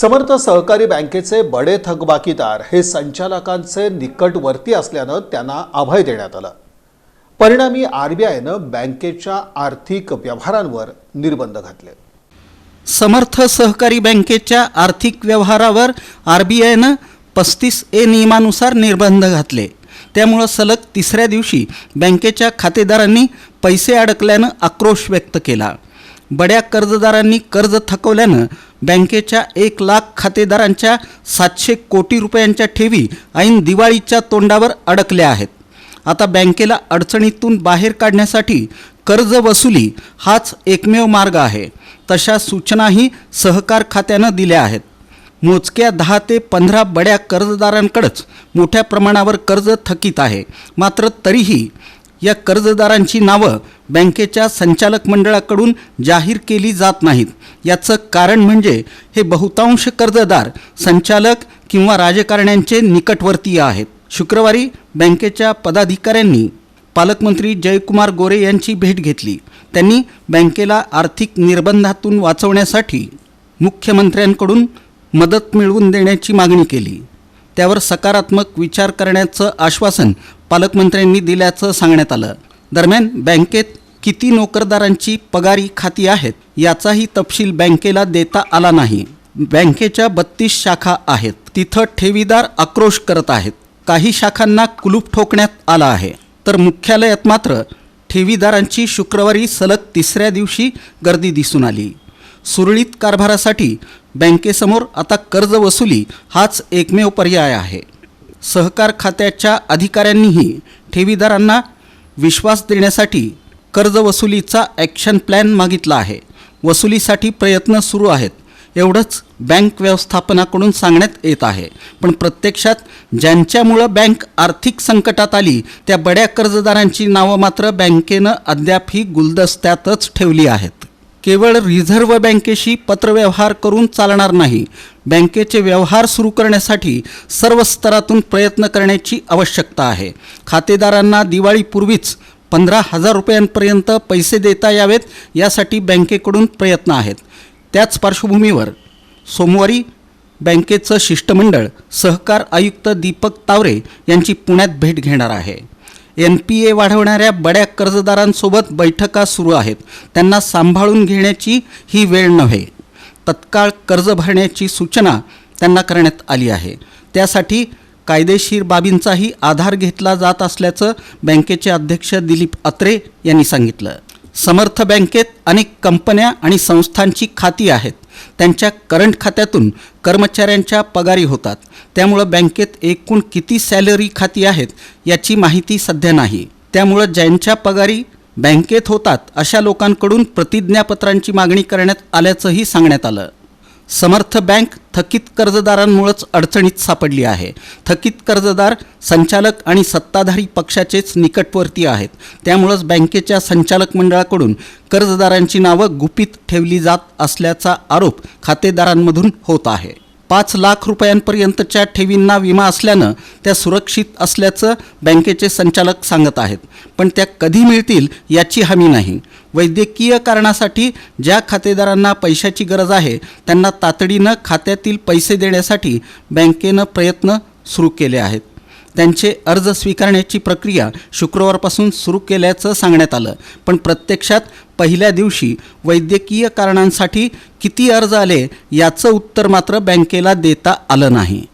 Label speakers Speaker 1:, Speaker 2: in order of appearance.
Speaker 1: समर्थ सहकारी बँकेचे बडे थकबाकीदार हे संचालकांचे निकटवर्ती असल्यानं त्यांना अभय देण्यात आलं. परिणामी आरबीआयनं बँकेच्या आर्थिक व्यवहारांवर निर्बंध घातले.
Speaker 2: समर्थ सहकारी बँकेच्या आर्थिक व्यवहारावर आर बी आयनं पस्तीस ए नियमानुसार निर्बंध घातले. त्यामुळं सलग तिसऱ्या दिवशी बँकेच्या खातेदारांनी पैसे अडकल्यानं आक्रोश व्यक्त केला. बड्या कर्जदारांनी कर्ज थकवल्यानं बँकेच्या एक लाख खातेदारांच्या सातशे कोटी रुपयांच्या ठेवी ऐन दिवाळीच्या तोंडावर अडकल्या आहेत. आता बँकेला अडचणीतून बाहेर काढण्यासाठी कर्ज वसुली हाच एकमेव मार्ग आहे. तशा सूचनाही सहकार खात्यानं दिल्या आहेत. मोजक्या दहा ते पंधरा बड्या कर्जदारांकडंच मोठ्या प्रमाणावर कर्ज थकीत आहे. मात्र तरीही या कर्जदारांची नावं बँकेच्या संचालक मंडळाकडून जाहीर केली जात नाहीत. याचं कारण म्हणजे हे बहुतांश कर्जदार संचालक किंवा राजकारण्यांचे निकटवर्तीय आहेत. शुक्रवारी बँकेच्या पदाधिकाऱ्यांनी पालकमंत्री जयकुमार गोरे यांची भेट घेतली. त्यांनी बँकेला आर्थिक निर्बंधातून वाचवण्यासाठी मुख्यमंत्र्यांकडून मदत मिळवून देण्याची मागणी केली. त्यावर सकारात्मक विचार करण्याचं आश्वासन पालकमंत्र्यांनी दिल्याचं सांगण्यात आलं. दरम्यान बँकेत किती नोकरदारांची पगारी खाती आहेत याचाही तपशील बँकेला देता आला नाही. बँकेच्या बत्तीस शाखा आहेत. तिथं ठेवीदार आक्रोश करत आहेत. काही शाखांना कुलूप ठोकण्यात आला आहे. तर मुख्यालयात मात्र ठेवीदारांची शुक्रवारी सलग तिसऱ्या दिवशी गर्दी दिसून आली. सुरळीत कारभारासाठी बँकेसमोर आता कर्ज वसुली हाच एकमेव पर्याय आहे. सहकार खात्याच्या अधिकाऱ्यांनीही ठेवीदारांना विश्वास देण्यासाठी कर्ज वसुलीचा ॲक्शन प्लॅन मागितला आहे. वसुलीसाठी प्रयत्न सुरू आहेत. एवढंच बँक व्यवस्थापनाकडून सांगण्यात येत आहे. पण प्रत्यक्षात ज्यांच्यामुळं बँक आर्थिक संकटात आली त्या बड्या कर्जदारांची नावं मात्र बँकेनं अद्यापही गुलदस्त्यातच ठेवली आहेत. केवळ रिझर्व्ह बँकेशी पत्रव्यवहार करून चालणार नाही. बँकेचे व्यवहार सुरू करण्यासाठी सर्व स्तरातून प्रयत्न करण्याची आवश्यकता आहे. खातेदारांना दिवाळीपूर्वीच पंधरा हजार रुपयांपर्यंत पैसे देता यावेत यासाठी बँकेकडून प्रयत्न आहेत. त्याच पार्श्वभूमीवर सोमवारी बँकेचं शिष्टमंडळ सहकार आयुक्त दीपक तावरे यांची पुण्यात भेट घेणार आहे. एन पी ए वाढवणाऱ्या बड्या कर्जदारांसोबत बैठका सुरू आहेत. त्यांना सांभाळून घेण्याची ही वेळ नव्हे. तत्काळ कर्ज भरण्याची सूचना त्यांना करण्यात आली आहे. त्यासाठी कायदेशीर बाबींचाही आधार घेतला जात असल्याचं बँकेचे अध्यक्ष दिलीप अत्रे यांनी सांगितलं. समर्थ बँकेत अनेक कंपन्या आणि संस्थांची खाती आहेत. त्यांच्या करंट खात्यातून कर्मचाऱ्यांच्या पगारी होतात. त्यामुळं बँकेत एकूण किती सॅलरी खाती आहेत याची माहिती सध्या नाही. त्यामुळं ज्यांच्या पगारी बँकेत होतात अशा लोकांकडून प्रतिज्ञापत्रांची मागणी करण्यात आल्याचंही सांगण्यात आलं. समर्थ बँक थकीत कर्जदारांमुळंच अडचणीत सापडली आहे. थकीत कर्जदार संचालक आणि सत्ताधारी पक्षाचेच निकटवर्ती आहेत. त्यामुळंच बँकेच्या संचालक मंडळाकडून कर्जदारांची नावं गुपित ठेवली जात असल्याचा आरोप खातेदारांमधून होत आहे. पाच लाख रुपयांपर्यंतच्या ठेवींना विमा असल्यानं त्या सुरक्षित असल्याचं बँकेचे संचालक सांगत आहेत. पण त्या कधी मिळतील याची हमी नाही. वैद्यकीय कारणासाठी ज्या खातेदारांना पैशाची गरज आहे त्यांना तातडीनं खात्यातील पैसे देण्यासाठी बँकेनं प्रयत्न सुरू केले आहेत. त्यांचे अर्ज स्वीकारण्याची प्रक्रिया शुक्रवारपासून सुरू केल्याचं सांगण्यात आलं. पण प्रत्यक्षात पहिल्या दिवशी वैद्यकीय कारणांसाठी किती अर्ज आले याचं उत्तर मात्र बँकेला देता आलं नाही.